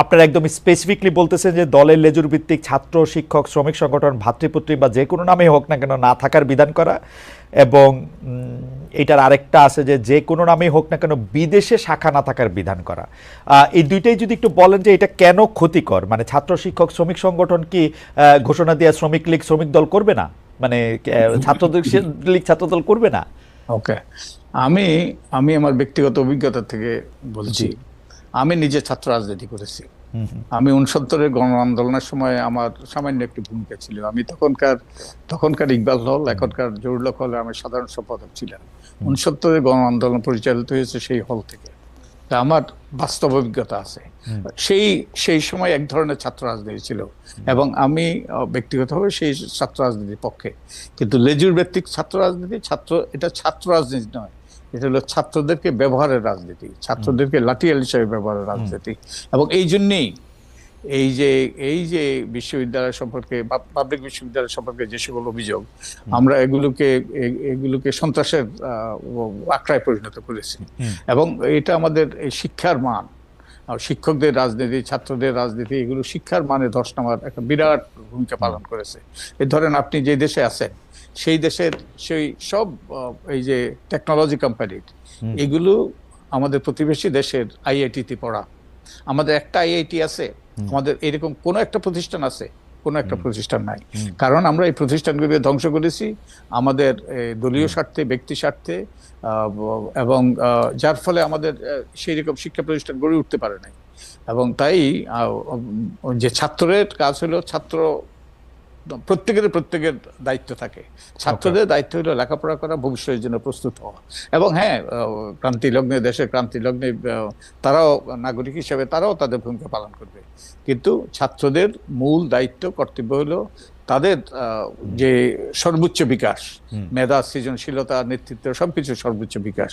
আপনারা একদম স্পেসিফিকলি বলতেছেন যে দলের লেজুর ভিত্তিক ছাত্র শিক্ষক শ্রমিক সংগঠন ভাতৃপুত্রী বা যে কোনো নামেই হোক না কেন না থাকার বিধান করা এবং এটার আরেকটা আছে যে যে কোনো নামেই হোক না কেন বিদেশে শাখা না থাকার বিধান করা। এই দুইটাই যদি একটু বলেন যে এটা কেন ক্ষতিকর? মানে ছাত্র শিক্ষক শ্রমিক সংগঠন কি ঘোষণা দিয়ে শ্রমিক লীগ শ্রমিক দল করবে না? মানে ছাত্র লীগ ছাত্র দল করবে না? ওকে। আমি আমি আমার ব্যক্তিগত অভিজ্ঞতা থেকে বলছি। আমি নিজে ছাত্র রাজনীতি করেছি। আমি উনসত্তরের গণ আন্দোলনের সময় আমার সামান্য একটি ভূমিকা ছিল। আমি তখনকার তখনকার ইকবাল হল এখনকার জরুলক হলে আমি সাধারণ সম্পাদক ছিলাম। উনসত্তরের গণ আন্দোলন পরিচালিত হয়েছে সেই হল থেকে। তা আমার বাস্তব অভিজ্ঞতা আছে। সেই সেই সময় এক ধরনের ছাত্র রাজনীতি ছিল এবং আমি ব্যক্তিগতভাবে সেই ছাত্র রাজনীতির পক্ষে। কিন্তু লেজুর ভিত্তিক ছাত্র রাজনীতি ছাত্র এটা ছাত্র রাজনীতি নয়। এটা হলো ছাত্রদেরকে ব্যবহারের রাজনীতি ছাত্রদেরকে লাঠিয়াল হিসেবে ব্যবহারের রাজনীতি। এবং এই জন্যেই এই যে এই যে বিশ্ববিদ্যালয় সম্পর্কে পাবলিক বিশ্ববিদ্যালয় সম্পর্কে যে সকল অভিযোগ আমরা এগুলোকে এগুলোকে সন্ত্রাসের আখড়ায় পরিণত করেছি। এবং এটা আমাদের এই শিক্ষার মান আর শিক্ষকদের রাজনীতি ছাত্রদের রাজনীতি এগুলো শিক্ষার মানে ধস নামার একটা বিরাট ভূমিকা পালন করেছে। এই ধরেন আপনি যে দেশে আছেন সেই দেশের সেই সব এই যে টেকনোলজি কোম্পানি এগুলো আমাদের প্রতিবেশী দেশের আইআইটিতে পড়া। আমাদের একটা আইআইটি আছে আমাদের এরকম কোনো একটা প্রতিষ্ঠান আছে কোনো একটা প্রতিষ্ঠান নাই। কারণ আমরা এই প্রতিষ্ঠানগুলোকে ধ্বংস করেছি আমাদের দলীয় স্বার্থে ব্যক্তি স্বার্থে এবং যার ফলে আমাদের সেই রকম শিক্ষা প্রতিষ্ঠান গড়ে উঠতে পারে নাই। এবং তাই যে ছাত্রের কাজ হলো ছাত্র প্রত্যেকের প্রত্যেকের দায়িত্ব থাকে। ছাত্রদের দায়িত্ব হলো লেখাপড়া করা ভবিষ্যতের জন্য প্রস্তুত হওয়া। এবং হ্যাঁ ক্রান্তি লগ্নে দেশের ক্রান্তি লগ্নে তারাও নাগরিক হিসেবে তারাও তাদের ভূমিকা পালন করবে। কিন্তু ছাত্রদের মূল দায়িত্ব কর্তব্য হলো তাদের যে সর্বোচ্চ বিকাশ মেধা সৃজনশীলতা নেতৃত্ব সবকিছু সর্বোচ্চ বিকাশ।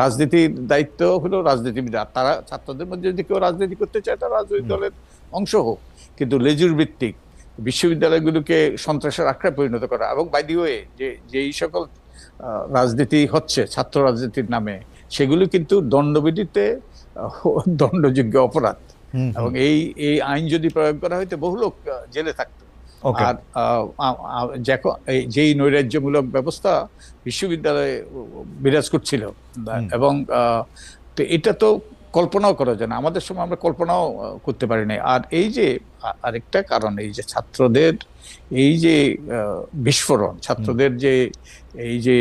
রাজনীতির দায়িত্ব হলো রাজনীতিবিদ। তারা ছাত্রদের মধ্যে যদি কেউ রাজনীতি করতে চায় তারা রাজনৈতিক দলের অংশ হোক। কিন্তু লেজুর ভিত্তিক বিশ্ববিদ্যালয়গুলোকে সন্ত্রাসের আখড়ায় পরিণত করা। এবং বাই দি ওয়ে যে যেই সকল রাজনীতি হচ্ছে ছাত্র রাজনীতির নামে সেগুলো কিন্তু দণ্ডবিধিতে দণ্ডযোগ্য অপরাধ। এবং এই এই আইন যদি প্রয়োগ করা হয়তো বহু লোক জেলে থাকতো। আর যেই নৈরাজ্যমূলক ব্যবস্থা বিশ্ববিদ্যালয়ে বিরাজ করছিল এবং তো এটা তো কল্পনাও করা যায় না। আমাদের সময় আমরা কল্পনাও করতে পারি না আর এই যে আরেকটা কারণ এই যে ছাত্রদের এই যে বিস্ফোরণ ছাত্রদের যে এই যে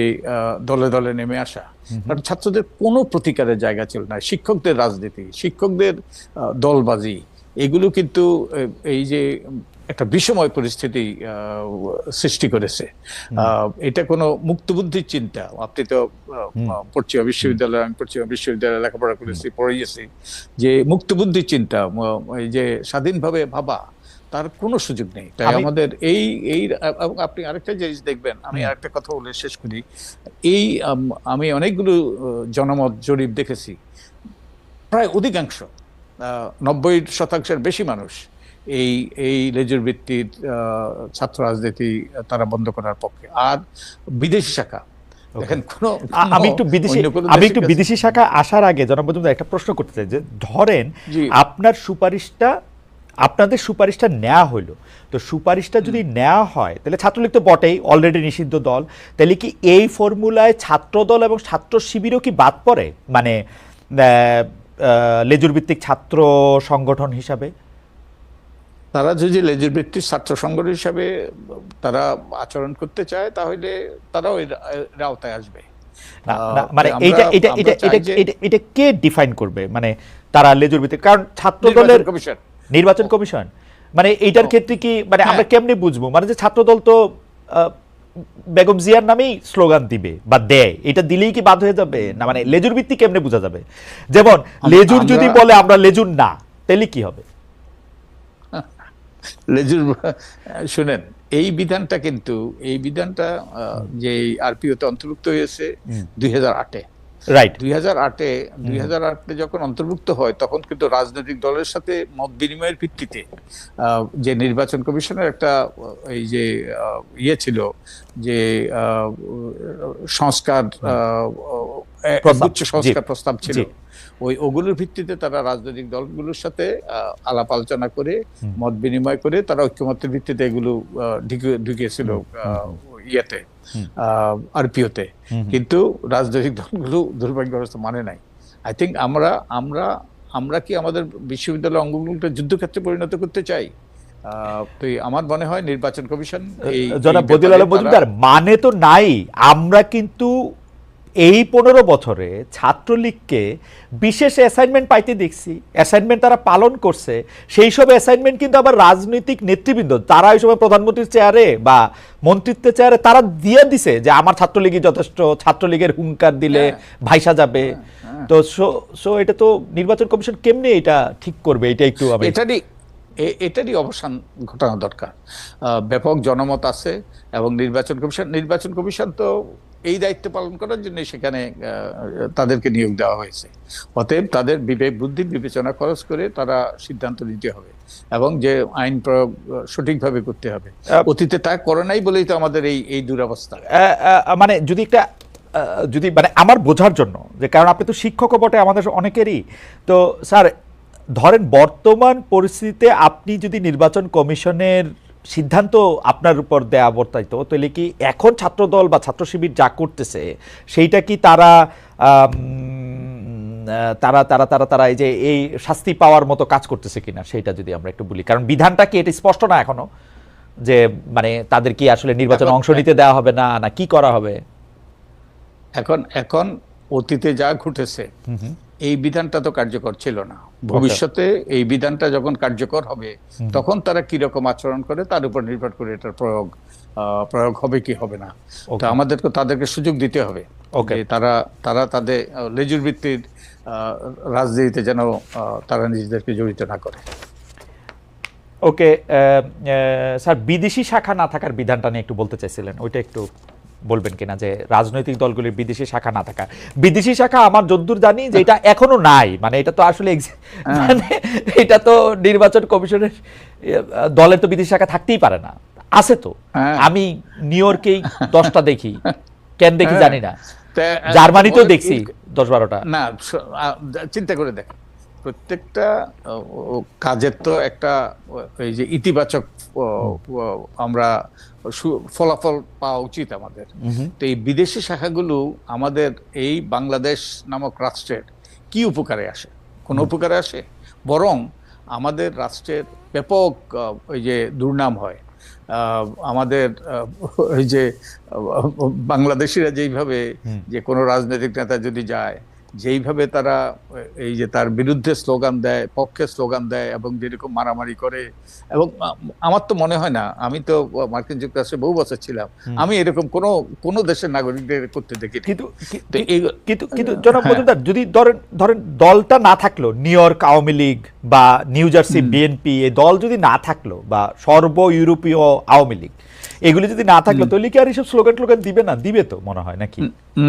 দলে দলে নেমে আসা কারণ ছাত্রদের কোনো প্রতিকারের জায়গা ছিল না। শিক্ষকদের রাজনীতি শিক্ষকদের দলবাজি এগুলো কিন্তু এই যে একটা বিষময় পরিস্থিতি সৃষ্টি করেছে। এটা কোনো মুক্তবুদ্ধির চিন্তা। আপনি তো পশ্চিমা বিশ্ববিদ্যালয় আমি পশ্চিমা বিশ্ববিদ্যালয়ে লেখাপড়া করেছি পড়িয়েছি। যে মুক্তবুদ্ধির চিন্তা এই যে স্বাধীনভাবে ভাবা তার কোনো সুযোগ নেই। তাই আমাদের এই এই আপনি আরেকটা জিনিস দেখবেন আমি আরেকটা কথা বলে শেষ করি। এই আম, আমি অনেকগুলো জনমত জরিপ দেখেছি। প্রায় অধিকাংশ আহ, নব্বই শতাংশের বেশি মানুষ এই এই লেজুর ভিত্তির ছাত্র রাজনীতি তারা বন্ধ করার পক্ষে। আর বিদেশি শাখা। আমি একটু বিদেশি আমি একটু বিদেশি শাখা আসার আগে মজুমদার একটা প্রশ্ন করতে চাই যে ধরেন আপনার সুপারিশটা আপনাদের সুপারিশটা নেওয়া হইল। তো সুপারিশটা যদি নেওয়া হয় তাহলে ছাত্রলীগ তো বটেই অলরেডি নিষিদ্ধ দল। তাহলে কি এই ফর্মুলায় ছাত্র দল এবং ছাত্র শিবিরও কি বাদ পড়ে? মানে লেজুর ভিত্তিক ছাত্র সংগঠন হিসাবে? তারা যদি লেজুর ভিত্তির ছাত্র সংগঠন হিসাবে তারা আচরণ করতে চায় তাহলে তারাও এর এর আওতায় আসবে। মানে এটা এটা এটা এটা এটা কে ডিফাইন করবে? মানে তারা লেজুর ভিত্তিক কারণ ছাত্র দলের কমিশন। নির্বাচন কমিশন। মানে এইটার ক্ষেত্রে কি মানে আমরা হ্যাঁ। কেমনে বুঝব? মানে যে ছাত্রদল তো আহ, বেগম জিয়ার নামেই স্লোগান দিবে বা দেয়। এটা দিলেই কি বাদ হয়ে যাবে? না মানে লেজুর ভিত্তি কেমনে বোঝা যাবে? যেমন লেজুর যদি বলে আমরা লেজুর না তাহলে কি হবে? লেজুর শুনেন এই বিধানটা কিন্তু এই বিধানটা যে আরপিওতে অন্তর্ভুক্ত হয়েছে দুই হাজার আটে। রাইট দুই হাজার আটে দুই হাজার আটে যখন অন্তর্ভুক্ত হয় তখন কিন্তু রাজনৈতিক দলের সাথে মত বিনিময়ের ভিত্তিতে আহ, যে নির্বাচন কমিশনের একটা এই যে ইয়ে ছিল যে আহ, সংস্কার সংস্কার প্রস্তাব ছিল। ওই ওগুলোর ভিত্তিতে তারা রাজনৈতিক দলগুলোর সাথে আলাপ আলোচনা করে মত বিনিময় করে তারা ঐক্যমতের ভিত্তিতে এগুলো ঢুকিয়েছিল ইয়েতে আরপিওতে। কিন্তু রাজনৈতিক দলগুলো দুর্ভাগ্যগ্রস্ত মানে নাই। আই থিঙ্ক আমরা আমরা আমরা কি আমাদের বিশ্ববিদ্যালয় অঙ্গগুলোকে যুদ্ধক্ষেত্রে পরিণত করতে চাই? আহ, তো আমার মনে হয় নির্বাচন কমিশন এই জনাব এই বদিউল আলম মজুমদার মানে তো নাই। আমরা কিন্তু এই পনেরো বছরে ছাত্রলীগকে বিশেষ অ্যাসাইনমেন্ট পাইতে দেখছি। অ্যাসাইনমেন্ট তারা পালন করছে। সেই সব অ্যাসাইনমেন্ট কিন্তু আবার রাজনৈতিক নেতৃবৃন্দ তারা ওই সময় প্রধানমন্ত্রীর চেয়ারে বা মন্ত্রিত্বের চেয়ারে তারা দিয়ে দিছে যে আমার ছাত্রলীগই যথেষ্ট ছাত্রলীগের হুঙ্কার দিলে হ্যাঁ। ভাইসা যাবে। হ্যাঁ। তো সো সো এটা তো নির্বাচন কমিশন কেমনে এটা ঠিক করবে? এটা একটু আমি এটারই এটারই অবসান ঘটানো দরকার। ব্যাপক জনমত আছে এবং নির্বাচন কমিশন নির্বাচন কমিশন তো এই দায়িত্ব পালন করার জন্য সেখানে তাদেরকে নিয়োগ দেওয়া হয়েছে। অতএব তাদের বিবেক বুদ্ধি বিবেচনা খরচ করে তারা সিদ্ধান্ত নিতে হবে এবং যে আইন প্রয়োগ সঠিকভাবে করতে হবে। অতীতে তা করে নাই বলেই তো আমাদের এই এই দুরবস্থা। মানে যদি একটা যদি মানে আমার বোঝার জন্য যে কারণ আপনি তো শিক্ষকও বটে আমাদের অনেকেরই তো স্যার ধরেন বর্তমান পরিস্থিতিতে আপনি যদি নির্বাচন কমিশনের সিদ্ধান্ত আপনার উপর দেয়া বর্তাইতো তাহলে কি এখন ছাত্রদল বা ছাত্র শিবির যা করতেছে সেইটা কি তারা তারা তারা তারা তারা এই যে এই শাস্তি পাওয়ার মতো কাজ করতেছে কিনা সেটা যদি আমরা একটু বলি। কারণ বিধানটা কি এটা স্পষ্ট না এখনও? যে মানে তাদের কি আসলে নির্বাচনে অংশ নিতে দেওয়া হবে না না কি করা হবে? এখন এখন অতীতে যা ঘটেছে এই বিধানটা তো কার্যকর ছিল না। ভবিষ্যতে এই বিধানটা যখন কার্যকর হবে তখন তারা কি রকম আচরণ করে তার উপর নির্ভর করে এটার প্রয়োগ প্রয়োগ হবে কি হবে না। তো আমাদেরকে তাদেরকে সুযোগ দিতে হবে. যে তারা তারা তাদের লেজুর ভিত্তির রাজনীতিতে যেন তারা নিজেদেরকে জড়িত না করে। ওকে স্যার বিদেশি শাখা না থাকার বিধানটা নিয়ে একটু বলতে চাইছিলেন ওইটা একটু বলবেন কিনা যে রাজনৈতিক দলগুলির বিদেশি শাখা না থাকা। বিদেশি শাখা আমার যদ্দূর জানি যে এটা এখনও নাই। মানে এটা তো আসলে মানে এটা তো নির্বাচন কমিশনের দলের তো বিদেশি শাখা থাকতেই পারে না। আছে তো। হ্যাঁ। আমি নিউ ইয়র্কেই দশটা দেখি। কেন দেখি হ্যাঁ। জানি না। তা- জার্মানিতেও দেখছি দশ বারোটা না চিন্তা করে দেখ। প্রত্যেকটা কাজের তো একটা এই যে ইতিবাচক আমরা ফলাফল পাওয়া উচিত আমাদের। তো এই বিদেশি শাখাগুলো আমাদের এই বাংলাদেশ নামক রাষ্ট্রের কি উপকারে আসে? কোন উপকারে আসে? বরং আমাদের রাষ্ট্রের ব্যাপক ওই যে দুর্নাম হয়। আমাদের ওই যে বাংলাদেশিরা যেইভাবে যে কোনো রাজনৈতিক নেতা যদি যায় যেইভাবে তারা এই যে তার বিরুদ্ধে স্লোগান দেয় পক্ষে স্লোগান দেয় এবং যেরকম মারামারি করে এবং আমার তো মনে হয় না আমি তো মার্কিন যুক্তরাষ্ট্রে বহু বছর ছিলাম আমি এরকম কোনো কোনো দেশের নাগরিকদের করতে দেখি কিন্তু কিন্তু কিন্তু জনাব হ্যাঁ। মজুমদার যদি ধরেন ধরেন দলটা না থাকল নিউ ইয়র্ক আওয়ামী লীগ বা নিউ জার্সি বিএনপি এই দল যদি না থাকল বা সর্ব ইউরোপীয় আওয়ামী লীগ এগুলি যদি না থাকল তাহলে কি আর এইসব স্লোগান টোগান দিবে না? দিবে তো মনে হয় নাকি?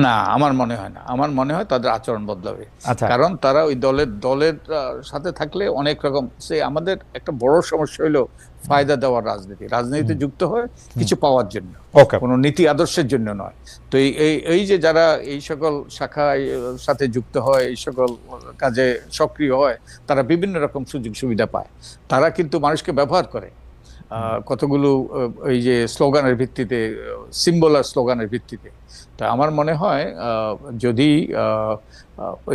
না আমার মনে হয় না। আমার মনে হয় তাদের আচরণ বদলাবে। আচ্ছা। কারণ তারা ওই দলের দলের সাথে থাকলে অনেক রকম সে আমাদের একটা বড় সমস্যা হলো ফায়দা দেওয়ার রাজনীতি। রাজনীতিতে যুক্ত হয় কিছু পাওয়ার জন্য। কোনো নীতি আদর্শের জন্য নয়। তো এই এই যে যারা এই সকল শাখায় সাথে যুক্ত হয় এই সকল কাজে সক্রিয় হয় তারা বিভিন্ন রকম সুযোগ সুবিধা পায়। তারা কিন্তু মানুষকে ব্যবহার করে। কতগুলো এই যে স্লোগানের ভিত্তিতে সিম্বল আর স্লোগানের ভিত্তিতে। তা আমার মনে হয় যদি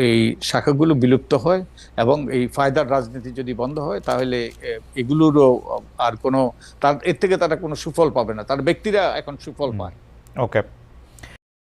এই শাখাগুলো বিলুপ্ত হয় এবং এই ফায়দার রাজনীতি যদি বন্ধ হয় তাহলে এগুলোরও আর কোনো তার এর থেকে তারা কোনো সুফল পাবে না। তার ব্যক্তিরা এখন সুফল পায়। ওকে।